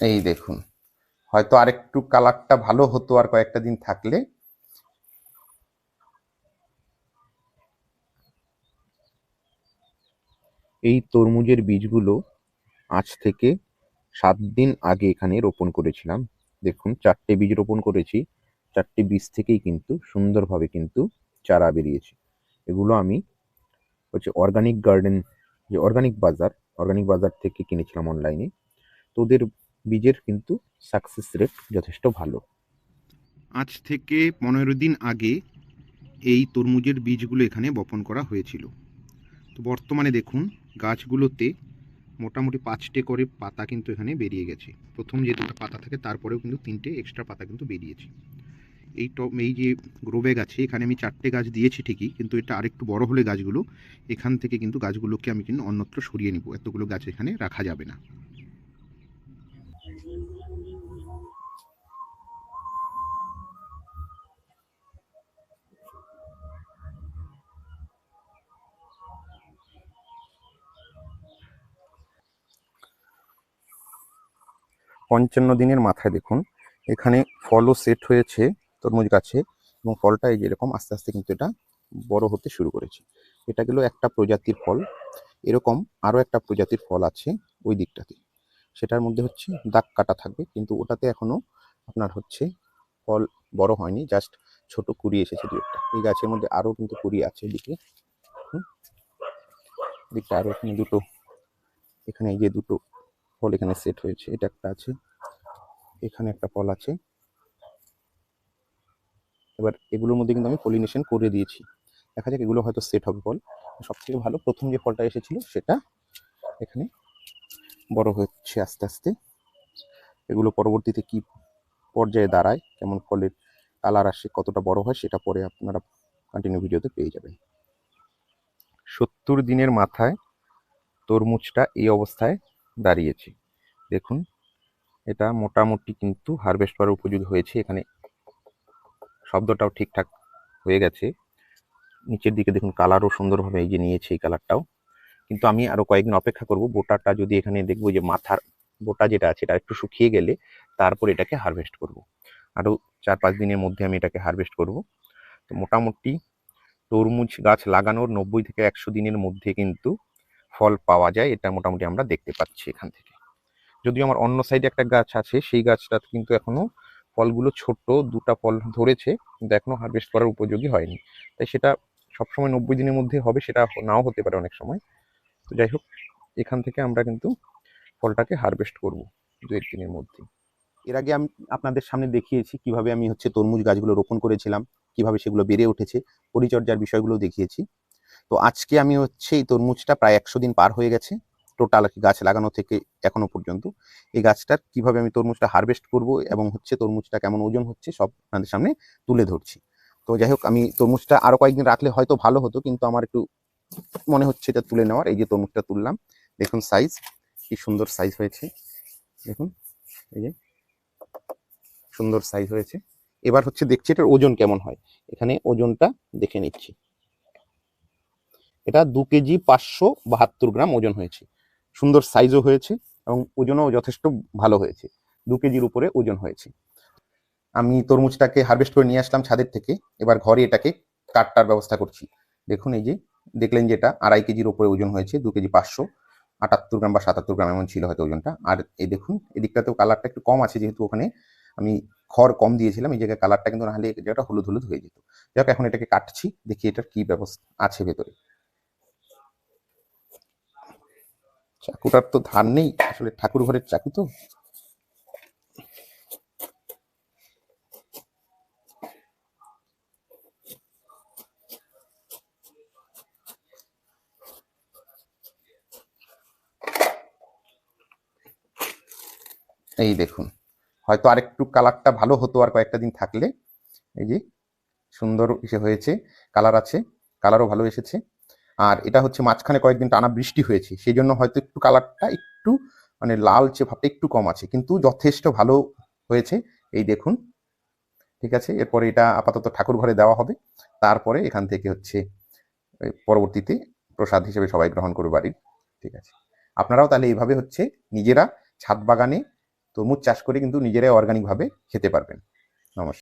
এই দেখুন। হয়তো আরেকটু কালারটা ভালো হতো আর কয়েকটা দিন থাকলে। এই তরমুজের বীজগুলো আজ থেকে সাত দিন আগে এখানে রোপণ করেছিলাম। দেখুন, চারটে বীজ রোপণ করেছি। চারটে বীজ থেকেই কিন্তু সুন্দরভাবে কিন্তু চারা বেরিয়েছে। এগুলো আমি হচ্ছে অর্গানিক গার্ডেন যে অর্গানিক বাজার অর্গানিক বাজার থেকে কিনেছিলাম অনলাইনে তো ওদের বীজের কিন্তু সাকসেস রেট যথেষ্ট ভালো। আজ থেকে পনেরো দিন আগে এই তরমুজের বীজগুলো এখানে বপন করা হয়েছিল। তো বর্তমানে দেখুন, গাছগুলোতে মোটামুটি পাঁচটে করে পাতা কিন্তু এখানে বেরিয়ে গেছে। প্রথম যে দুটো পাতা থাকে, তারপরেও কিন্তু তিনটে এক্সট্রা পাতা কিন্তু বেরিয়েছে। এই টপ এই যে গ্রোব্যাগ আছে, এখানে আমি চারটে গাছ দিয়েছি ঠিকই, কিন্তু এটা আরেকটু বড় হলে গাছগুলো, এখান থেকে কিন্তু গাছগুলোকে আমি কিন্তু অন্যত্র সরিয়ে নিব। এতগুলো গাছ এখানে রাখা যাবে না। পঞ্চান্ন দিনের মাথায় দেখুন। এখানে ফলও সেট হয়েছে তরমুজ গাছে এবং ফলটা এই যে এরকম আস্তে আস্তে কিন্তু এটা বড় হতে শুরু করেছে। এটা গেল একটা প্রজাতির ফল। এরকম আরও একটা প্রজাতির ফল আছে ওই দিকটাতে। সেটার মধ্যে হচ্ছে দাগ কাটা থাকবে কিন্তু ওটাতে এখনও আপনার হচ্ছে ফল বড় হয়নি জাস্ট ছোট কুড়ি এসেছে দু একটা। এই গাছের মধ্যে আরও কিন্তু কুড়ি আছে এদিকে দিকটা আরও এখানে দুটো, এখানে এই যে দুটো ফল এখানে সেট হয়েছে, এটা একটা আছে। এখানে একটা ফল আছে। এবার এগুলোর মধ্যে কিন্তু আমি পলিনেশন করে দিয়েছি। দেখা যাক এগুলো হয়তো সেট হবে ফল সব থেকে ভালো, প্রথম যে ফলটা এসেছিল, সেটা এখানে বড় হচ্ছে আস্তে আস্তে। এগুলো পরবর্তীতে কি পর্যায়ে দাঁড়ায়, কেমন ফলের কালার আসে, কতটা বড় হয়, সেটা পরে আপনারা কন্টিনিউ ভিডিওতে পেয়ে যাবেন। সত্তর দিনের মাথায় তরমুজটা এই অবস্থায় দাঁড়িয়েছে। দেখুন, এটা মোটামুটি কিন্তু হারভেস্ট করার উপযোগী হয়েছে। এখানে শব্দটাও ঠিকঠাক হয়ে গেছে। নিচের দিকে দেখুন কালারও সুন্দরভাবে এই যে নিয়েছে এই কালারটাও কিন্তু আমি আরও কয়েকদিন অপেক্ষা করব। বোটাটা যদি এখানে দেখব যে মাথার বোটা যেটা আছে, এটা একটু শুকিয়ে গেলে তারপর এটাকে হারভেস্ট করব। আরও চার পাঁচ দিনের মধ্যে আমি এটাকে হারভেস্ট করব। তো মোটামুটি তরমুজ গাছ লাগানোর নব্বই থেকে একশো দিনের মধ্যে কিন্তু ফল পাওয়া যায়, এটা মোটামুটি আমরা দেখতে পাচ্ছি এখান থেকে। যদিও আমার অন্য সাইডে একটা গাছ আছে, সেই গাছটা কিন্তু এখনও ফলগুলো ছোট, দুটা ফল ধরেছে, কিন্তু এখনও হারভেস্ট করার উপযোগী হয়নি। তাই সেটা সবসময় নব্বই দিনের মধ্যে হবে, সেটা নাও হতে পারে অনেক সময়। তো যাই হোক, এখান থেকে আমরা কিন্তু ফলটাকে হারভেস্ট করব দু এক দিনের মধ্যে। এর আগে আমি আপনাদের সামনে দেখিয়েছি কীভাবে আমি হচ্ছে তরমুজ গাছগুলো রোপণ করেছিলাম, কীভাবে সেগুলো বেড়ে উঠেছে, পরিচর্যার বিষয়গুলো দেখিয়েছি। তো আজকে আমি হচ্ছে এই তরমুজটা প্রায় একশো দিন পার হয়ে গেছে। টোটাল আর কি গাছ লাগানো থেকে এখনও পর্যন্ত। এই গাছটার কীভাবে আমি তরমুজটা হারভেস্ট করব এবং হচ্ছে তরমুজটা কেমন ওজন হচ্ছে সব আপনাদের সামনে তুলে ধরছি। তো যাই হোক, আমি তরমুজটা আরও কয়েকদিন রাখলে হয়তো ভালো হতো, কিন্তু আমার একটু মনে হচ্ছে এটা তুলে নেওয়ার। এই যে তরমুজটা তুললাম, দেখুন সাইজ কি সুন্দর সাইজ হয়েছে। দেখুন, এই যে সুন্দর সাইজ হয়েছে। এবার হচ্ছে দেখছি এটার ওজন কেমন হয়। এখানে ওজনটা দেখে নিচ্ছি। এটা দু কেজি পাঁচশো বাহাত্তর গ্রাম ওজন হয়েছে। সুন্দর সাইজও হয়েছে এবং ওজনও যথেষ্ট ভালো হয়েছে। দু কেজির উপরে ওজন হয়েছে। আমি তরমুজটাকে হারভেস্ট করে নিয়ে আসলাম ছাদের থেকে। এবার ঘরে এটাকে কাটটার ব্যবস্থা করছি। দেখুন এই যে, দেখলেন যেটা আড়াই কেজির উপরে ওজন হয়েছে, দু কেজি পাঁচশো, আটাত্তর গ্রাম বা সাতাত্তর গ্রাম এমন ছিল হয়তো ওজনটা। আর এই দেখুন, এদিকটাতেও কালারটা একটু কম আছে যেহেতু ওখানে আমি খড় কম দিয়েছিলাম, এই জায়গায় কালারটা কিন্তু নাহলে এই জায়গাটা হলুদ হলুদ হয়ে যেত। যাই এখন এটাকে কাটছি, দেখি এটার কি ব্যবস্থা আছে ভেতরে। চাকুটার তো ধার নেই, আসলে ঠাকুর ঘরের চাকু তো। এই দেখুন, হয়তো আরেকটু কালারটা ভালো হতো আর কয়েকটা দিন থাকলে। এই যে, সুন্দর এসে হয়েছে, কালার আছে, কালারও ভালো এসেছে। আর এটা হচ্ছে মাঝখানে কয়েকদিন টানা বৃষ্টি হয়েছে সেই জন্য হয়তো একটু কালারটা একটু মানে লালচে ভাবটা একটু কম আছে, কিন্তু যথেষ্ট ভালো হয়েছে। এই দেখুন, ঠিক আছে? এরপরে এটা আপাতত ঠাকুর ঘরে দেওয়া হবে। তারপরে এখান থেকে হচ্ছে পরবর্তীতে প্রসাদ হিসেবে সবাই গ্রহণ করবে বাড়ির, ঠিক আছে? আপনারাও তাহলে এইভাবে হচ্ছে নিজেরা ছাদ বাগানে তরমুজ চাষ করে কিন্তু নিজেরাই অর্গানিকভাবে খেতে পারবেন।